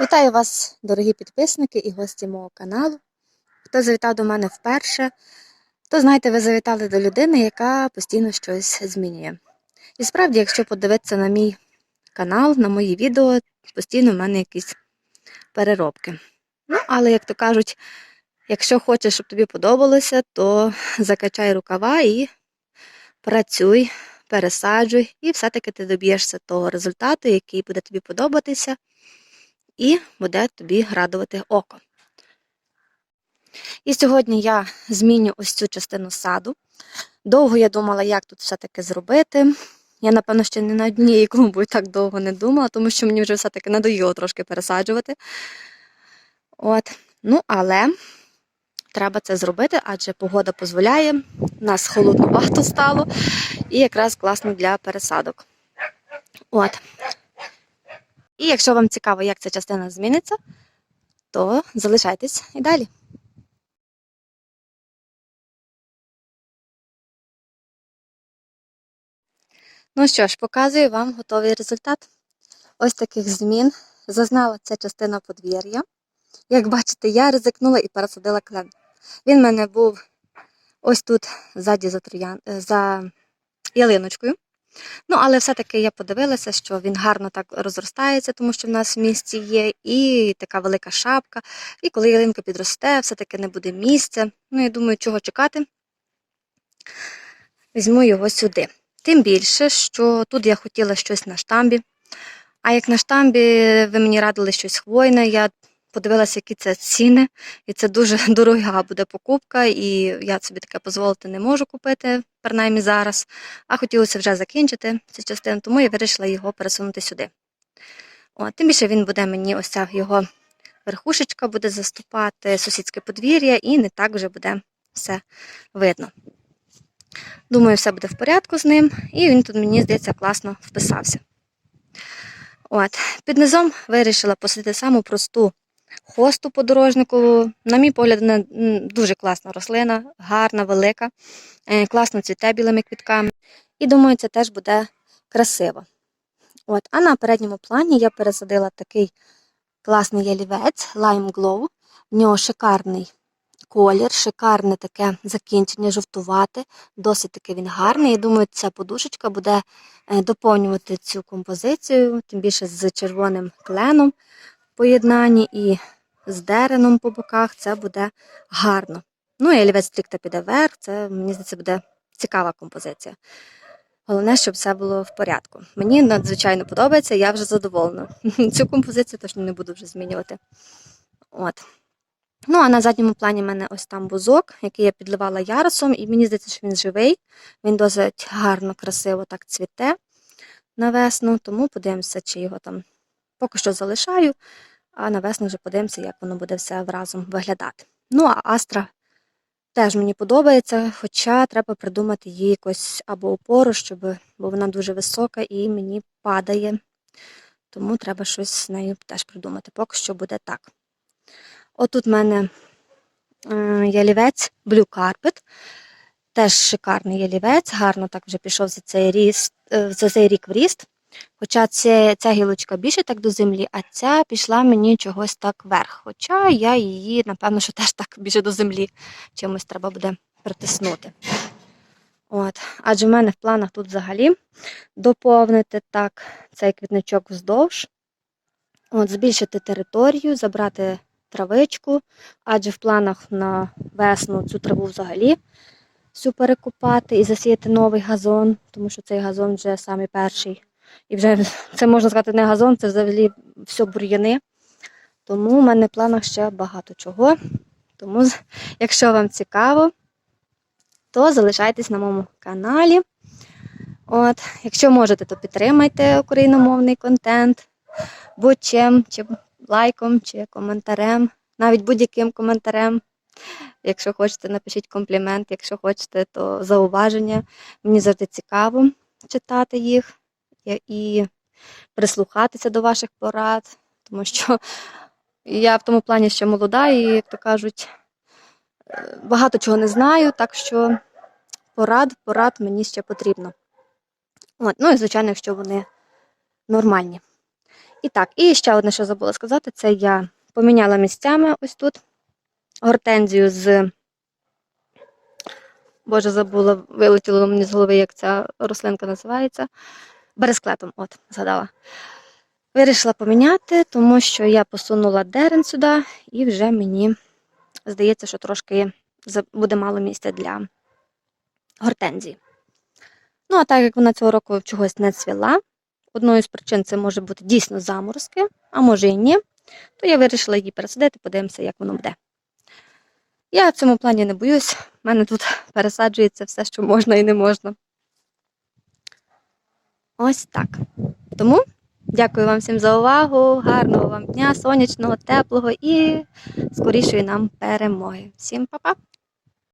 Вітаю вас, дорогі підписники і гості мого каналу. Хто завітав до мене вперше, то знаєте, ви завітали до людини, яка постійно щось змінює. І справді, якщо подивитися на мій канал, на мої відео, постійно в мене якісь переробки. Ну, але, як то кажуть, якщо хочеш, щоб тобі подобалося, то закачай рукава і працюй, пересаджуй, і все-таки ти доб'єшся того результату, який буде тобі подобатися і буде тобі радувати око. І сьогодні я зміню ось цю частину саду. Довго я думала, як тут все-таки зробити. Я, напевно, ще не на однієї клумбі так довго не думала, тому що мені вже все-таки надоїло трошки пересаджувати. От. Ну, але треба це зробити, адже погода дозволяє. Нас холодновато стало і якраз класно для пересадок. От. І якщо вам цікаво, як ця частина зміниться, то залишайтесь і далі. Ну що ж, показую вам готовий результат. Ось таких змін зазнала ця частина подвір'я. Як бачите, я ризикнула і пересадила клен. Він в мене був ось тут ззаді за, троян... за ялиночкою. Ну, але все-таки я подивилася, що він гарно так розростається, тому що в нас в місті є, і така велика шапка. І коли ялинка підросте, все-таки не буде місця. Ну, я думаю, чого чекати. Візьму його сюди. Тим більше, що тут я хотіла щось на штамбі. А як на штамбі ви мені радили щось хвойне, я подивилася, які це ціни, і це дуже дорога буде покупка, і я собі таке дозволити не можу купити, принаймні зараз. А хотілося вже закінчити цю частину, тому я вирішила його пересунути сюди. О, тим більше він буде мені ось ця його верхушечка буде заступати сусідське подвір'я, і не так вже буде все видно. Думаю, все буде в порядку з ним, і він тут, мені здається, класно вписався. От, Під низом вирішила посадити саму просту хосту подорожнику. На мій погляд, дуже класна рослина, гарна, велика, е, класно цвіте білими квітками. І думаю, це теж буде красиво. От, А на передньому плані я пересадила такий класний ялівець Lime Glow. В нього шикарний колір, шикарне таке закінчення, жовтувате, досить таки він гарний. Я думаю, ця подушечка буде е, доповнювати цю композицію, тим більше з червоним кленом поєднанні і з дереном по боках це буде гарно. Ну і олівець стрікта піде вверх, це, мені здається, буде цікава композиція. Головне, щоб все було в порядку. Мені надзвичайно подобається, я вже задоволена. Цю композицію точно не буду вже змінювати. От. Ну, а на задньому плані в мене ось там бузок, який я підливала ярусом, і мені здається, що він живий. Він досить гарно, красиво так цвіте на весну, тому подивимося, чи його там поки що залишаю, а на весну вже подивимося, як воно буде все разом виглядати. Ну, а астра теж мені подобається, хоча треба придумати їй якось або опору, щоб, бо вона дуже висока і мені падає. Тому треба щось з нею теж придумати. Поки що буде так. Отут в мене е, ялівець Blue Carpet. Теж шикарний ялівець, гарно так вже пішов за цей ріст, е, за цей рік в ріст. Хоча ця, ця гілочка більше так до землі, а ця пішла мені чогось так вверх. Хоча я її, напевно, що теж так більше до землі чимось треба буде притиснути. От. Адже в мене в планах тут взагалі доповнити так цей квітничок вздовж, От, збільшити територію, забрати травичку, адже в планах на весну цю траву взагалі всю перекопати і засіяти новий газон, тому що цей газон вже самий перший. І вже це можна сказати не газон, це взагалі все бур'яни. Тому в мене в планах ще багато чого. Тому, якщо вам цікаво, то залишайтесь на моєму каналі. От, Якщо можете, то підтримайте україномовний контент будь-чим, чи лайком, чи коментарем, навіть будь-яким коментарем. Якщо хочете, напишіть комплімент, якщо хочете, то зауваження. Мені завжди цікаво читати їх і прислухатися до ваших порад, тому що я в тому плані ще молода і, як то кажуть, е, багато чого не знаю, так що порад, порад мені ще потрібно. От, Ну і, звичайно, якщо вони нормальні. І так, і ще одне, що забула сказати, це я поміняла місцями ось тут гортензію з. Боже, забула, вилетіло мені з голови, як ця рослинка називається. Бересклетом, от, згадала. Вирішила поміняти, тому що я посунула дерен сюди, і вже мені здається, що трошки буде мало місця для гортензії. Ну, а так як вона цього року чогось не цвіла, одною з причин це може бути дійсно заморозки, а може і ні, то я вирішила її пересадити, подивимося, як воно буде. Я в цьому плані не боюсь, в мене тут пересаджується все, що можна і не можна. Ось так. Тому дякую вам всім за увагу, гарного вам дня, сонячного, теплого і скорішої нам перемоги. Всім па-па!